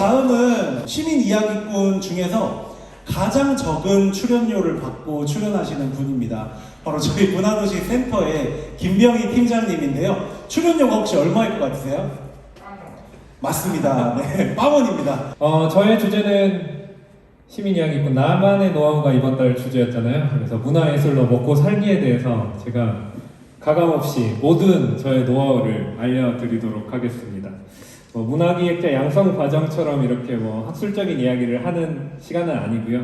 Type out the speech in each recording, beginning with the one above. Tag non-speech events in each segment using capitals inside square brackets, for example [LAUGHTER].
다음은 시민 이야기꾼 중에서 가장 적은 출연료를 받고 출연하시는 분입니다. 바로 저희 문화도시 센터의 김병희 팀장님인데요. 출연료가 혹시 얼마일 것 같으세요? 맞습니다. 네, [LAUGHS] 빵원입니다. 어, 저의 주제는 시민 이야기꾼 나만의 노하우가 이번 달 주제였잖아요. 그래서 문화예술로 먹고 살기에 대해서 제가 가감없이 모든 저의 노하우를 알려드리도록 하겠습니다. 뭐 문화기획자 양성 과정처럼 이렇게 뭐 학술적인 이야기를 하는 시간은 아니고요.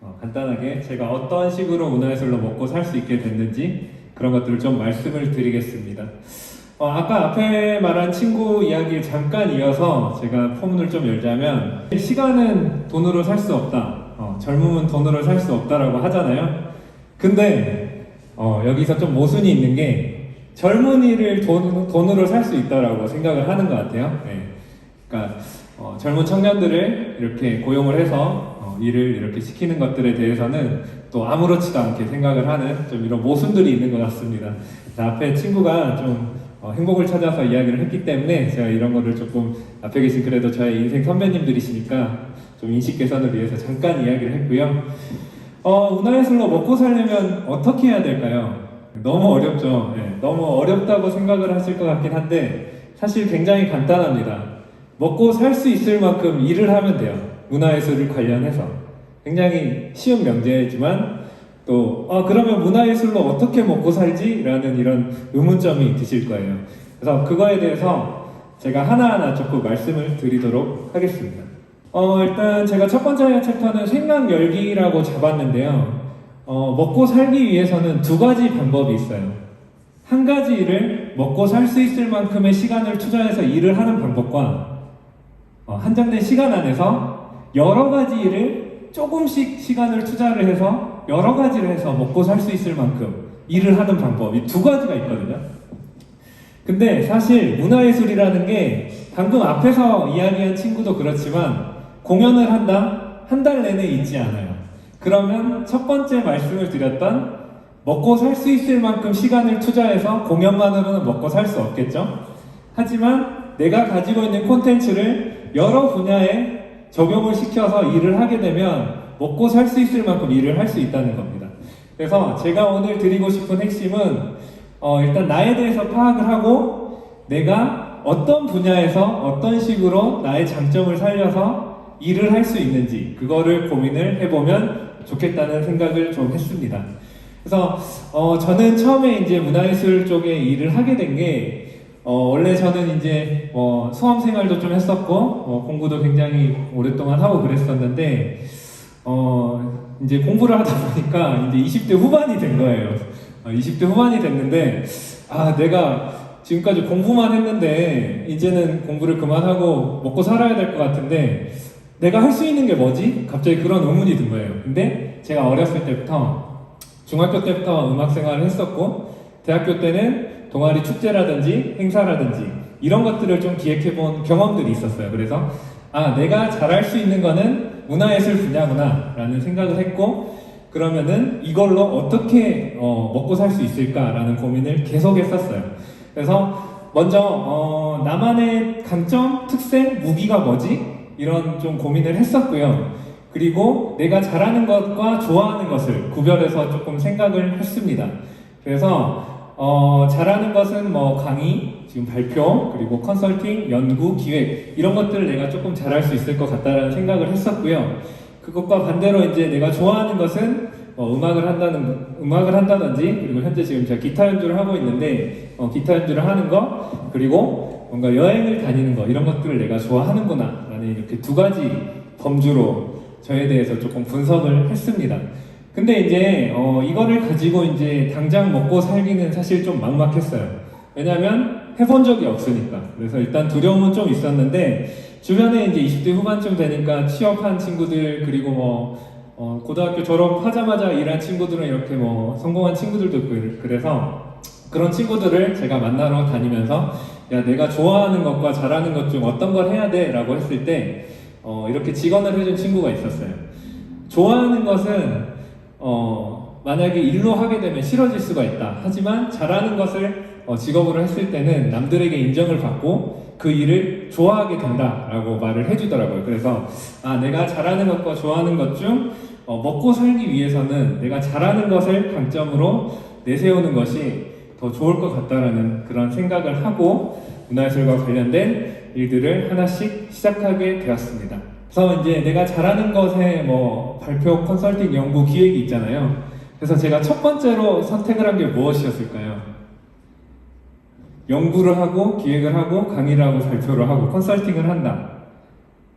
어, 간단하게 제가 어떤 식으로 문화예술로 먹고 살 수 있게 됐는지 그런 것들을 좀 말씀을 드리겠습니다. 어, 아까 앞에 말한 친구 이야기를 잠깐 이어서 제가 포문을 좀 열자면 시간은 돈으로 살 수 없다. 어, 젊음은 돈으로 살 수 없다라고 하잖아요. 근데 어, 여기서 좀 모순이 있는 게 젊은이를 돈, 돈으로 살 수 있다라고 생각을 하는 것 같아요. 네. 그러니까 어, 젊은 청년들을 이렇게 고용을 해서 어, 일을 이렇게 시키는 것들에 대해서는 또 아무렇지도 않게 생각을 하는 좀 이런 모순들이 있는 것 같습니다. 자, 앞에 친구가 좀 어, 행복을 찾아서 이야기를 했기 때문에 제가 이런 거를 조금 앞에 계신 그래도 저의 인생 선배님들이시니까 좀 인식 개선을 위해서 잠깐 이야기를 했고요. 어, 문화예술로 먹고 살려면 어떻게 해야 될까요? 너무 어렵죠. 예, 너무 어렵다고 생각을 하실 것 같긴 한데 사실 굉장히 간단합니다. 먹고 살 수 있을 만큼 일을 하면 돼요. 문화예술을 관련해서 굉장히 쉬운 명제지만 또 아, 그러면 문화예술로 어떻게 먹고 살지? 라는 이런 의문점이 드실 거예요. 그래서 그거에 대해서 제가 하나하나 조금 말씀을 드리도록 하겠습니다. 어, 일단 제가 첫 번째 챕터는 생각 열기라고 잡았는데요. 어, 먹고 살기 위해서는 두 가지 방법이 있어요. 한 가지 일을 먹고 살 수 있을 만큼의 시간을 투자해서 일을 하는 방법과 어, 한정된 시간 안에서 여러 가지 일을 조금씩 시간을 투자를 해서 여러 가지를 해서 먹고 살 수 있을 만큼 일을 하는 방법 이 두 가지가 있거든요. 근데 사실 문화예술이라는 게 방금 앞에서 이야기한 친구도 그렇지만 공연을 한다 한 달 내내 있지 않아요. 그러면 첫 번째 말씀을 드렸던 먹고 살 수 있을 만큼 시간을 투자해서 공연만으로는 먹고 살 수 없겠죠. 하지만 내가 가지고 있는 콘텐츠를 여러 분야에 적용을 시켜서 일을 하게 되면 먹고 살 수 있을 만큼 일을 할 수 있다는 겁니다. 그래서 제가 오늘 드리고 싶은 핵심은 어, 일단 나에 대해서 파악을 하고 내가 어떤 분야에서 어떤 식으로 나의 장점을 살려서 일을 할 수 있는지 그거를 고민을 해보면 좋겠다는 생각을 좀 했습니다. 그래서 어, 저는 처음에 이제 문화예술 쪽에 일을 하게 된게 어, 원래 저는 이제 뭐 수험 생활도 좀 했었고 어, 공부도 굉장히 오랫동안 하고 그랬었는데 어, 이제 공부를 하다 보니까 이제 20대 후반이 된 거예요. 어, 20대 후반이 됐는데 아 내가 지금까지 공부만 했는데 이제는 공부를 그만하고 먹고 살아야 될 것 같은데 내가 할 수 있는 게 뭐지? 갑자기 그런 의문이 든 거예요. 근데 제가 어렸을 때부터 중학교 때부터 음악 생활을 했었고 대학교 때는 동아리 축제라든지 행사라든지 이런 것들을 좀 기획해 본 경험들이 있었어요. 그래서 아 내가 잘할 수 있는 거는 문화예술 분야구나라는 생각을 했고 그러면은 이걸로 어떻게 어, 먹고 살 수 있을까라는 고민을 계속 했었어요. 그래서 먼저 어, 나만의 강점, 특색, 무기가 뭐지? 이런 좀 고민을 했었고요. 그리고 내가 잘하는 것과 좋아하는 것을 구별해서 조금 생각을 했습니다. 그래서 어, 잘하는 것은 뭐 강의, 지금 발표, 그리고 컨설팅, 연구, 기획 이런 것들을 내가 조금 잘할 수 있을 것 같다라는 생각을 했었고요. 그것과 반대로 이제 내가 좋아하는 것은 어, 음악을 한다는 음악을 한다든지 그리고 현재 지금 제가 기타 연주를 하고 있는데 어, 기타 연주를 하는 거 그리고 뭔가 여행을 다니는 거 이런 것들을 내가 좋아하는구나 라는 이렇게 두 가지 범주로 저에 대해서 조금 분석을 했습니다. 근데 이제 어, 이거를 가지고 이제 당장 먹고 살기는 사실 좀 막막했어요. 왜냐하면 해본 적이 없으니까. 그래서 일단 두려움은 좀 있었는데 주변에 이제 20대 후반쯤 되니까 취업한 친구들 그리고 뭐 어, 고등학교 졸업하자마자 일한 친구들은 이렇게 뭐 성공한 친구들도 있고 그래서 그런 친구들을 제가 만나러 다니면서 야 내가 좋아하는 것과 잘하는 것 중 어떤 걸 해야 돼 라고 했을 때 어, 이렇게 직언을 해준 친구가 있었어요. 좋아하는 것은 어, 만약에 일로 하게 되면 싫어질 수가 있다. 하지만 잘하는 것을 어, 직업으로 했을 때는 남들에게 인정을 받고 그 일을 좋아하게 된다라고 말을 해주더라고요. 그래서 아 내가 잘하는 것과 좋아하는 것중 어, 먹고 살기 위해서는 내가 잘하는 것을 강점으로 내세우는 것이 더 좋을 것 같다라는 그런 생각을 하고 문화예술과 관련된 일들을 하나씩 시작하게 되었습니다. 그래서 이제 내가 잘하는 것에 뭐 발표, 컨설팅, 연구, 기획이 있잖아요. 그래서 제가 첫 번째로 선택을 한 게 무엇이었을까요? 연구를 하고 기획을 하고 강의를 하고 발표를 하고 컨설팅을 한다.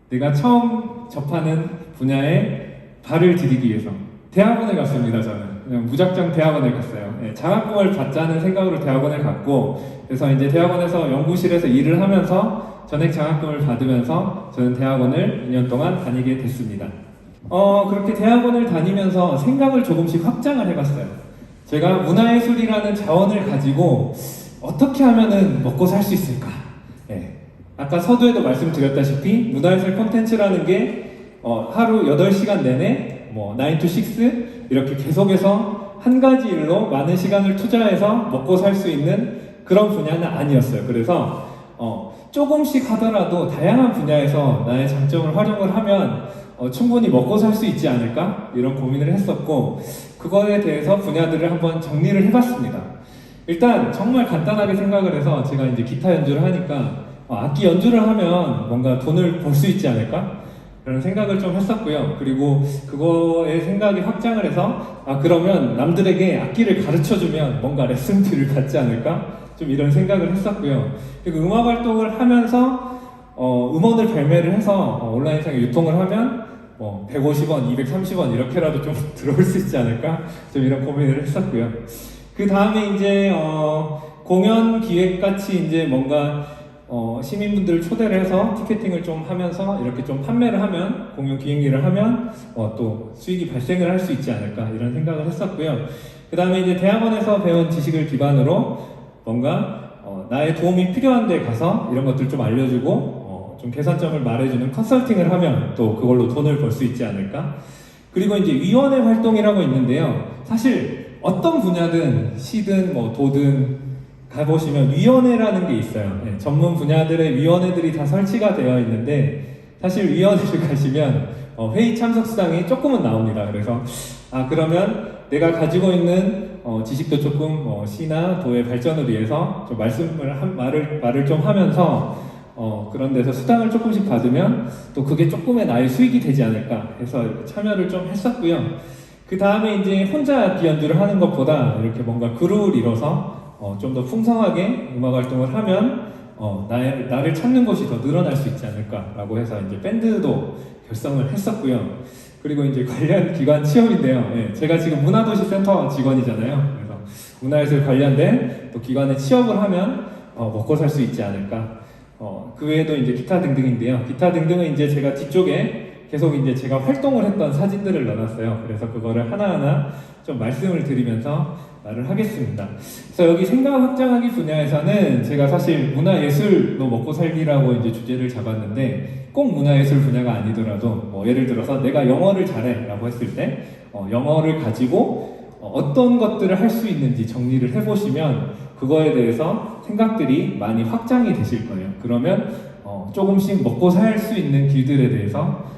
내가 처음 접하는 분야에 발을 디디기 위해서 대학원을 갔습니다. 저는 그냥 무작정 대학원을 갔어요. 예, 장학금을 받자는 생각으로 대학원을 갔고 그래서 이제 대학원에서 연구실에서 일을 하면서 전액 장학금을 받으면서 저는 대학원을 2년 동안 다니게 됐습니다. 어 그렇게 대학원을 다니면서 생각을 조금씩 확장을 해봤어요. 제가 문화예술이라는 자원을 가지고 어떻게 하면은 먹고 살 수 있을까? 예. 아까 서두에도 말씀드렸다시피 문화예술 콘텐츠라는 게 어, 하루 8시간 내내 뭐 9 to 6 이렇게 계속해서 한 가지 일로 많은 시간을 투자해서 먹고 살 수 있는 그런 분야는 아니었어요. 그래서 어, 조금씩 하더라도 다양한 분야에서 나의 장점을 활용을 하면 어, 충분히 먹고 살 수 있지 않을까 이런 고민을 했었고 그거에 대해서 분야들을 한번 정리를 해봤습니다. 일단 정말 간단하게 생각을 해서 제가 이제 기타 연주를 하니까 어, 악기 연주를 하면 뭔가 돈을 벌 수 있지 않을까? 그런 생각을 좀 했었고요. 그리고 그거에 생각이 확장을 해서 아 그러면 남들에게 악기를 가르쳐 주면 뭔가 레슨비를 받지 않을까? 좀 이런 생각을 했었고요. 그리고 음악 활동을 하면서 어, 음원을 발매를 해서 어, 온라인상에 유통을 하면 뭐 150원, 230원 이렇게라도 좀 [LAUGHS] 들어올 수 있지 않을까? 좀 이런 고민을 했었고요. 그 다음에 이제 어, 공연 기획 같이 이제 뭔가 어, 시민분들 초대를 해서 티켓팅을 좀 하면서 이렇게 좀 판매를 하면 공연 기획일을 하면 어, 또 수익이 발생을 할 수 있지 않을까 이런 생각을 했었고요. 그 다음에 이제 대학원에서 배운 지식을 기반으로 뭔가 어, 나의 도움이 필요한 데 가서 이런 것들 좀 알려주고 어, 좀 개선점을 말해주는 컨설팅을 하면 또 그걸로 돈을 벌 수 있지 않을까. 그리고 이제 위원회 활동이라고 있는데요. 사실 어떤 분야든 시든 뭐 도든 가보시면 위원회라는 게 있어요. 네, 전문 분야들의 위원회들이 다 설치가 되어 있는데 사실 위원회를 [LAUGHS] 가시면 어, 회의 참석 수당이 조금은 나옵니다. 그래서 아 그러면 내가 가지고 있는 어, 지식도 조금 어, 시나 도의 발전을 위해서 좀 말씀을 한, 말을 말을 좀 하면서 어, 그런 데서 수당을 조금씩 받으면 또 그게 조금의 나의 수익이 되지 않을까 해서 참여를 좀 했었고요. 그 다음에 이제 혼자 악기 연주를 하는 것보다 이렇게 뭔가 그룹을 이뤄서 어, 좀 더 풍성하게 음악 활동을 하면 어, 나의, 나를 찾는 곳이 더 늘어날 수 있지 않을까라고 해서 이제 밴드도 결성을 했었고요. 그리고 이제 관련 기관 취업인데요. 예, 제가 지금 문화도시 센터 직원이잖아요. 그래서 문화예술 관련된 또 기관에 취업을 하면 어, 먹고 살 수 있지 않을까. 어, 그 외에도 이제 기타 등등인데요. 기타 등등은 이제 제가 뒤쪽에 계속 이제 제가 활동을 했던 사진들을 넣어놨어요. 그래서 그거를 하나하나 좀 말씀을 드리면서 말을 하겠습니다. 그래서 여기 생각 확장하기 분야에서는 제가 사실 문화예술로 먹고 살기라고 이제 주제를 잡았는데 꼭 문화예술 분야가 아니더라도 뭐 예를 들어서 내가 영어를 잘해라고 했을 때 어, 영어를 가지고 어, 떤 것들을 할 수 있는지 정리를 해보시면 그거에 대해서 생각들이 많이 확장이 되실 거예요. 그러면 어, 조금씩 먹고 살 수 있는 길들에 대해서 어,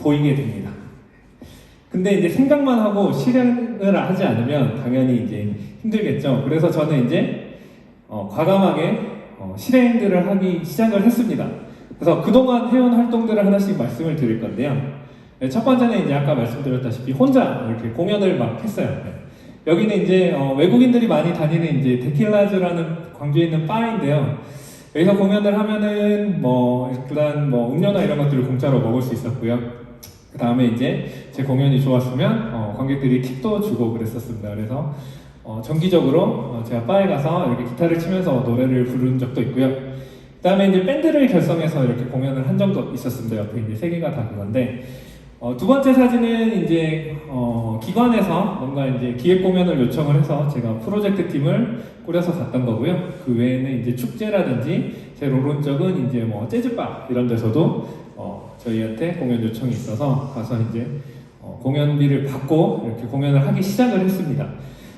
보이게 됩니다. 근데 이제 생각만 하고 실행을 하지 않으면 당연히 이제 힘들겠죠. 그래서 저는 이제 어, 과감하게 어, 실행들을 하기 시작을 했습니다. 그래서 그동안 해온 활동들을 하나씩 말씀을 드릴 건데요. 네, 첫 번째는 이제 아까 말씀드렸다시피 혼자 이렇게 공연을 막 했어요. 네. 여기는 이제 어, 외국인들이 많이 다니는 이제 데킬라즈라는 광주에 있는 바인데요. 여기서 공연을 하면은 뭐 일단 뭐 음료나 이런 것들을 공짜로 먹을 수 있었고요. 그 다음에 이제 제 공연이 좋았으면 어, 관객들이 팁도 주고 그랬었습니다. 그래서 어, 정기적으로 어, 제가 바에 가서 이렇게 기타를 치면서 노래를 부른 적도 있고요. 그 다음에 이제 밴드를 결성해서 이렇게 공연을 한 적도 있었습니다. 옆에 이제 세 개가 다 그건데 어, 두 번째 사진은 이제 어, 기관에서 뭔가 이제 기획 공연을 요청을 해서 제가 프로젝트 팀을 꾸려서 갔던 거고요. 그 외에는 이제 축제라든지 제일 오른쪽은 이제 뭐 재즈바 이런 데서도 어, 저희한테 공연 요청이 있어서 가서 이제 어, 공연비를 받고 이렇게 공연을 하기 시작을 했습니다.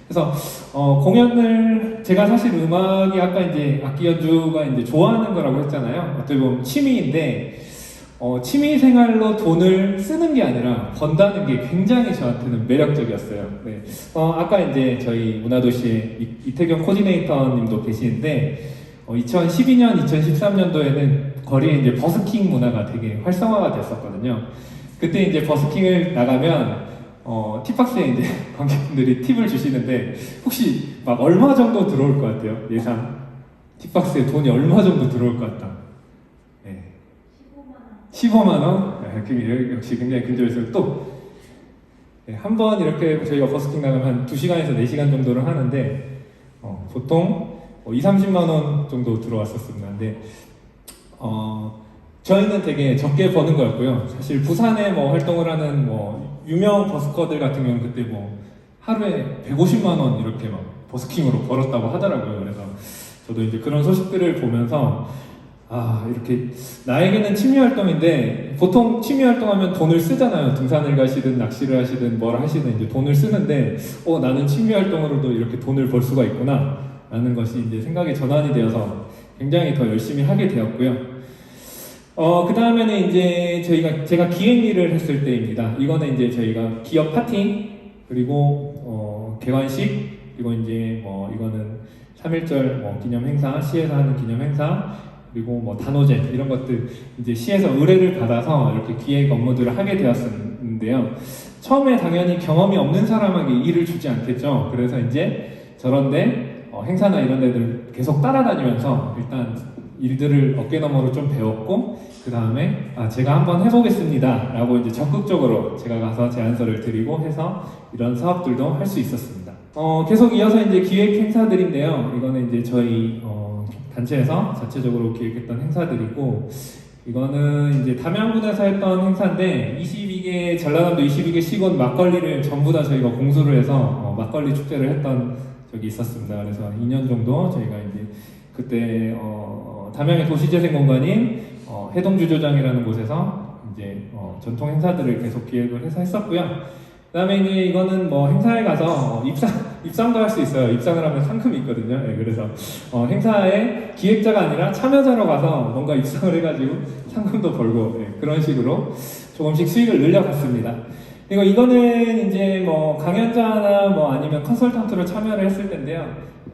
그래서 어, 공연을 제가 사실 음악이 아까 이제 악기 연주가 이제 좋아하는 거라고 했잖아요. 어떻게 보면 취미인데 어, 취미 생활로 돈을 쓰는 게 아니라 번다는 게 굉장히 저한테는 매력적이었어요. 네. 어, 아까 이제 저희 문화도시에 이- 이태경 코디네이터님도 계시는데 어, 2012년, 2013년도에는 거리에 이제 버스킹 문화가 되게 활성화가 됐었거든요. 그때 이제 버스킹을 나가면 어, 팁박스에 이제 [LAUGHS] 관객분들이 팁을 주시는데 혹시 막 얼마 정도 들어올 것 같아요? 예상 팁박스에 돈이 얼마 정도 들어올 것 같다. 네. 15만 원? 네, 역시 굉장히 근접해서 또 네, 한번 이렇게 저희가 버스킹 나가면 한 2시간에서 4시간 정도를 하는데 어, 보통 어, 2, 30만 원 정도 들어왔었습니다. 근데 어, 저희는 되게 적게 버는 거였고요. 사실 부산에 뭐 활동을 하는 뭐 유명 버스커들 같은 경우는 그때 뭐 하루에 150만 원 이렇게 막 버스킹으로 벌었다고 하더라고요. 그래서 저도 이제 그런 소식들을 보면서 아 이렇게 나에게는 취미 활동인데 보통 취미 활동하면 돈을 쓰잖아요. 등산을 가시든 낚시를 하시든 뭘 하시든 이제 돈을 쓰는데 어 나는 취미 활동으로도 이렇게 돈을 벌 수가 있구나 라는 것이 이제 생각이 전환이 되어서 굉장히 더 열심히 하게 되었고요. 어, 그 다음에는 이제 저희가, 제가 기획 일을 했을 때입니다. 이거는 이제 저희가 기업 파티, 그리고, 어, 개관식, 그리고 이제 뭐, 이거는 3.1절 뭐 기념 행사, 시에서 하는 기념 행사, 그리고 뭐 단오제, 이런 것들, 이제 시에서 의뢰를 받아서 이렇게 기획 업무들을 하게 되었는데요. 처음에 당연히 경험이 없는 사람에게 일을 주지 않겠죠. 그래서 이제 저런데, 어, 행사나 이런 데들 계속 따라다니면서 일단 일들을 어깨너머로 좀 배웠고 그 다음에 아 제가 한번 해보겠습니다 라고 이제 적극적으로 제가 가서 제안서를 드리고 해서 이런 사업들도 할 수 있었습니다. 어 계속 이어서 이제 기획 행사들인데요. 이거는 이제 저희 어, 단체에서 자체적으로 기획했던 행사들이고 이거는 이제 담양군에서 했던 행사인데 22개 전라남도 22개 시군 막걸리를 전부 다 저희가 공수를 해서 어, 막걸리 축제를 했던 적이 있었습니다. 그래서 2년 정도 저희가 이제 그때 어, 담양의 도시재생공간인 어, 해동주조장이라는 곳에서 이제 어, 전통 행사들을 계속 기획을 해서 했었고요. 그다음에 이제 이거는 뭐 행사에 가서 어, 입상 입상도 할 수 있어요. 입상을 하면 상금이 있거든요. 예, 그래서 어, 행사에 기획자가 아니라 참여자로 가서 뭔가 입상을 해가지고 상금도 벌고 예, 그런 식으로 조금씩 수익을 늘려갔습니다. 그리고 이거는 이제 뭐 강연자나 뭐 아니면 컨설턴트로 참여를 했을 텐데요.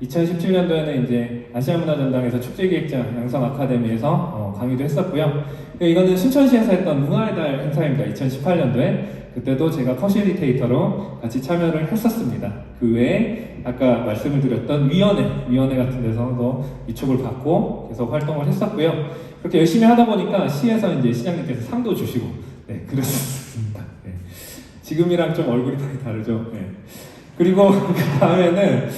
2017년도에는 이제 아시아문화전당에서 축제기획자 양성 아카데미에서 어, 강의도 했었고요. 그리고 이거는 순천시에서 했던 문화의 달 행사입니다. 2018년도에 그때도 제가 커실리테이터로 같이 참여를 했었습니다. 그 외에 아까 말씀을 드렸던 위원회, 위원회 같은 데서도 위촉을 받고 계속 활동을 했었고요. 그렇게 열심히 하다 보니까 시에서 이제 시장님께서 상도 주시고, 네, 그랬습니다. 네. 지금이랑 좀 얼굴이 많이 다르죠. 네. 그리고 [LAUGHS] 그 다음에는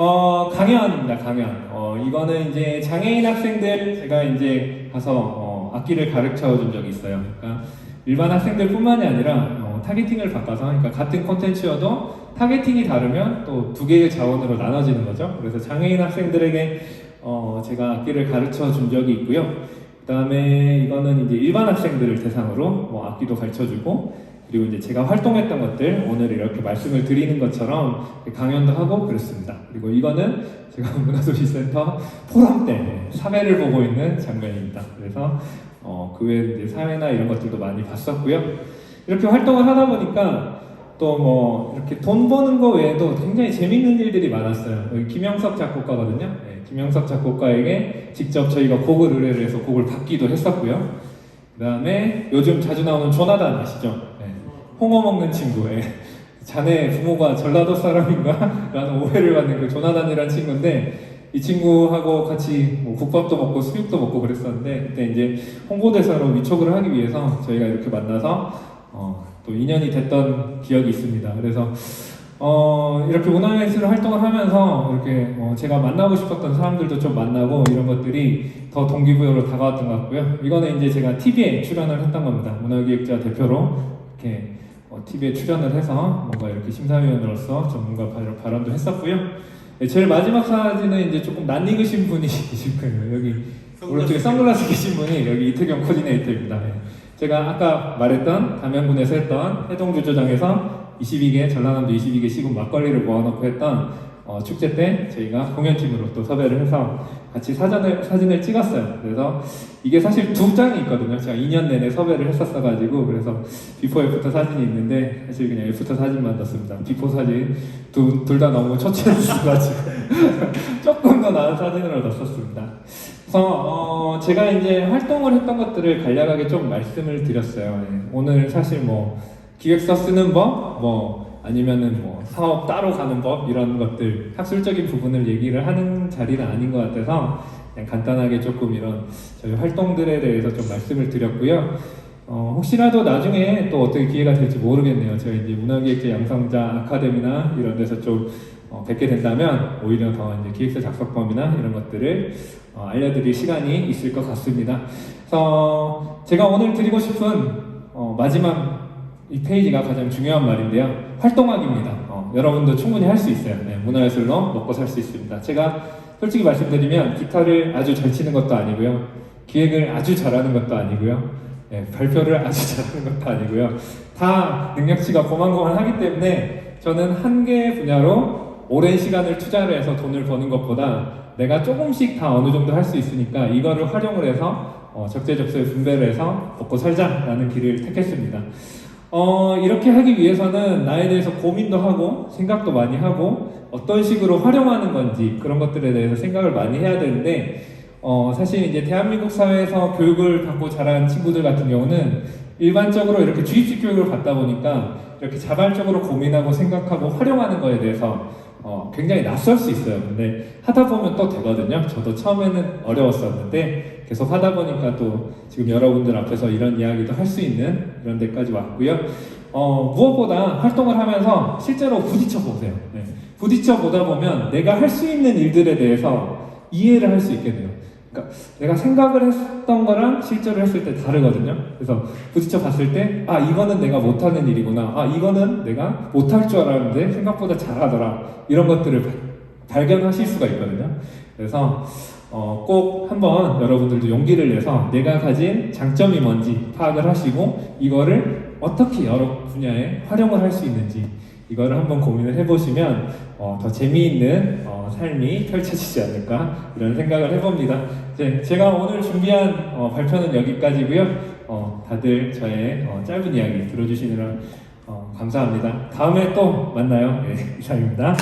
어, 강연입니다, 강연. 어, 이거는 이제 장애인 학생들 제가 이제 가서 어, 악기를 가르쳐 준 적이 있어요. 그러니까 일반 학생들 뿐만이 아니라 어, 타겟팅을 바꿔서, 그러니까 같은 콘텐츠여도 타겟팅이 다르면 또 두 개의 자원으로 나눠지는 거죠. 그래서 장애인 학생들에게 어, 제가 악기를 가르쳐 준 적이 있고요. 그 다음에 이거는 이제 일반 학생들을 대상으로 뭐 악기도 가르쳐 주고, 그리고 이제 제가 활동했던 것들 오늘 이렇게 말씀을 드리는 것처럼 강연도 하고 그랬습니다. 그리고 이거는 제가 [LAUGHS] 문화도시센터 포럼 때 사회를 보고 있는 장면입니다. 그래서 어, 그 외에 이제 사회나 이런 것들도 많이 봤었고요. 이렇게 활동을 하다 보니까 또 뭐 이렇게 돈 버는 거 외에도 굉장히 재밌는 일들이 많았어요. 김영석 작곡가거든요. 네, 김영석 작곡가에게 직접 저희가 곡을 의뢰를 해서 곡을 받기도 했었고요. 그 다음에 요즘 자주 나오는 조나단 아시죠? 네. 홍어 먹는 친구. 예. 자네 부모가 전라도 사람인가? [LAUGHS] 라는 오해를 받는 그 조나단이라는 친구인데 이 친구하고 같이 뭐 국밥도 먹고 수육도 먹고 그랬었는데 그때 이제 홍보대사로 위촉을 하기 위해서 저희가 이렇게 만나서 어, 또 인연이 됐던 기억이 있습니다. 그래서 어, 이렇게 문화예술 활동을 하면서 이렇게 어, 제가 만나고 싶었던 사람들도 좀 만나고 이런 것들이 더 동기부여로 다가왔던 것 같고요. 이거는 이제 제가 TV에 출연을 했던 겁니다. 문화기획자 대표로 이렇게 어, TV에 출연을 해서 뭔가 이렇게 심사위원으로서 전문가 발- 발언도 했었고요. 네, 제일 마지막 사진은 이제 조금 낯익으신 분이 [LAUGHS] 계실 거예요. 여기 오른쪽에 선글라스 계신 분이 여기 이태경 코디네이터입니다. 네. 제가 아까 말했던 담양군에서 했던 해동주조장에서 22개 전라남도 22개 시군 막걸리를 모아놓고 했던 어, 축제 때 저희가 공연팀으로 또 섭외를 해서 같이 사진을 사진을 찍었어요. 그래서 이게 사실 두 장이 있거든요. 제가 2년 내내 섭외를 했었어가지고 그래서 비포 애프터 사진이 있는데 사실 그냥 애프터 사진만 넣었습니다. 비포 사진 둘 다 너무 처치했어가지고 [LAUGHS] 조금 더 나은 사진으로 넣었습니다. 그래서 어, 제가 이제 활동을 했던 것들을 간략하게 좀 말씀을 드렸어요. 예. 오늘 사실 뭐 기획서 쓰는 법, 뭐 아니면은 뭐 사업 따로 가는 법 이런 것들 학술적인 부분을 얘기를 하는 자리는 아닌 것 같아서 그냥 간단하게 조금 이런 저희 활동들에 대해서 좀 말씀을 드렸고요. 어, 혹시라도 나중에 또 어떻게 기회가 될지 모르겠네요. 저희 이제 문화기획재 양성자 아카데미나 이런 데서 좀 어, 뵙게 된다면 오히려 더 이제 기획서 작성법이나 이런 것들을 어, 알려드릴 시간이 있을 것 같습니다. 그래서 제가 오늘 드리고 싶은 어, 마지막 이 페이지가 가장 중요한 말인데요. 활동학입니다. 어, 여러분도 충분히 할 수 있어요. 네, 문화예술로 먹고 살 수 있습니다. 제가 솔직히 말씀드리면 기타를 아주 잘 치는 것도 아니고요. 기획을 아주 잘하는 것도 아니고요. 네, 발표를 아주 [LAUGHS] 잘하는 것도 아니고요. 다 능력치가 고만고만하기 때문에 저는 한 개의 분야로 오랜 시간을 투자를 해서 돈을 버는 것보다 내가 조금씩 다 어느 정도 할 수 있으니까 이거를 활용을 해서 어, 적재적소에 분배를 해서 먹고 살자라는 길을 택했습니다. 어, 이렇게 하기 위해서는 나에 대해서 고민도 하고 생각도 많이 하고 어떤 식으로 활용하는 건지 그런 것들에 대해서 생각을 많이 해야 되는데 어, 사실 이제 대한민국 사회에서 교육을 받고 자란 친구들 같은 경우는 일반적으로 이렇게 주입식 교육을 받다 보니까 이렇게 자발적으로 고민하고 생각하고 활용하는 거에 대해서 어, 굉장히 낯설 수 있어요. 근데 하다 보면 또 되거든요. 저도 처음에는 어려웠었는데 계속 하다 보니까 또 지금 여러분들 앞에서 이런 이야기도 할 수 있는 이런 데까지 왔고요. 어, 무엇보다 활동을 하면서 실제로 부딪혀 보세요. 네. 부딪혀 보다 보면 내가 할 수 있는 일들에 대해서 이해를 할 수 있게 돼요. 그러니까 내가 생각을 했던 거랑 실제로 했을 때 다르거든요. 그래서 부딪혀 봤을 때, 아, 이거는 내가 못하는 일이구나. 아, 이거는 내가 못할 줄 알았는데 생각보다 잘하더라. 이런 것들을 바- 발견하실 수가 있거든요. 그래서 어, 꼭 한번 여러분들도 용기를 내서 내가 가진 장점이 뭔지 파악을 하시고 이거를 어떻게 여러 분야에 활용을 할 수 있는지 이거를 한번 고민을 해보시면 어, 더 재미있는 어, 삶이 펼쳐지지 않을까 이런 생각을 해봅니다. 네, 제가 오늘 준비한 어, 발표는 여기까지고요. 어, 다들 저의 어, 짧은 이야기 들어주시느라 어, 감사합니다. 다음에 또 만나요. 네, 이상입니다.